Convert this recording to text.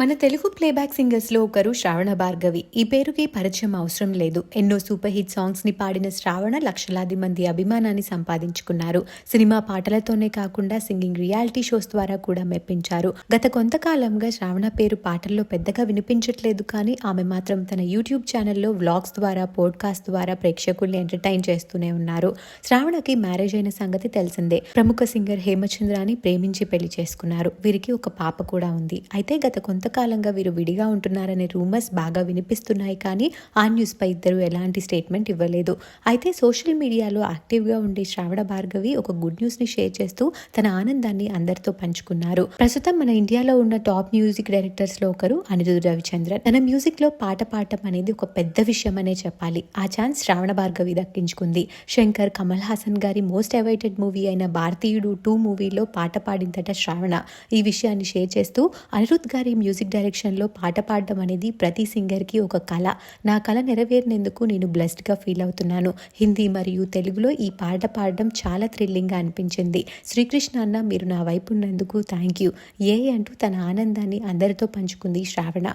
మన తెలుగు ప్లేబ్యాక్ సింగర్స్లో ఒకరు శ్రావణ భార్గవి. ఈ పేరుకి పరిచయం అవసరం లేదు. ఎన్నో సూపర్ హిట్ సాంగ్స్ని పాడిన శ్రావణ లక్షలాది మంది అభిమానాన్ని సంపాదించుకున్నారు. సినిమా పాటలతోనే కాకుండా సింగింగ్ రియాలిటీ షోస్ ద్వారా కూడా మెప్పించారు. గత కొంతకాలంగా శ్రావణ పేరు పాటల్లో పెద్దగా వినిపించట్లేదు కానీ ఆమె మాత్రం తన యూట్యూబ్ ఛానల్లో వ్లాగ్స్ ద్వారా పోడ్కాస్ట్ ద్వారా ప్రేక్షకుల్ని ఎంటర్టైన్ చేస్తూనే ఉన్నారు. శ్రావణకి మ్యారేజ్ అయిన సంగతి తెలిసిందే. ప్రముఖ సింగర్ హేమచంద్రాని ప్రేమించి పెళ్ళి చేసుకున్నారు. వీరికి ఒక పాప కూడా ఉంది. అయితే గత కొంత కొంతకాలంగా వీరు విడిగా ఉంటున్నారనే రూమర్స్ బాగా వినిపిస్తున్నాయి కానీ ఆ న్యూస్ పై ఇద్దరు ఎలాంటి స్టేట్మెంట్ ఇవ్వలేదు. అయితే సోషల్ మీడియాలో యాక్టివ్గా ఉండే శ్రావణ భార్గవి ఒక గుడ్ న్యూస్ని షేర్ చేస్తూ తన ఆనందాన్ని అందరితో పంచుకున్నారు. ప్రస్తుతం మన ఇండియాలో ఉన్న టాప్ మ్యూజిక్ డైరెక్టర్స్లో ఒకరు అనిరుద్ రవిచంద్రన్. తన మ్యూజిక్లో పాట పాడటం అనేది ఒక పెద్ద విషయం అనే చెప్పాలి. ఆ ఛాన్స్ శ్రావణ భార్గవి దక్కించుకుంది. శంకర్ కమల్ హాసన్ గారి మోస్ట్ అవైటెడ్ మూవీ అయిన భారతీయుడు టూ మూవీలో పాట పాడిందట శ్రావణ. ఈ విషయాన్ని షేర్ చేస్తూ అనిరుద్ గారి మ్యూజిక్ మ్యూజిక్ డైరెక్షన్లో పాట పాడడం అనేది ప్రతి సింగర్కి ఒక కళ. నా కళ నెరవేరినందుకు నేను బ్లెస్డ్గా ఫీల్ అవుతున్నాను. హిందీ మరియు తెలుగులో ఈ పాట పాడడం చాలా థ్రిల్లింగ్గా అనిపించింది. శ్రీకృష్ణ అన్న మీరు నా వైపు ఉన్నందుకు థ్యాంక్ యూ ఏ అంటూ తన ఆనందాన్ని అందరితో పంచుకుంది శ్రావణ.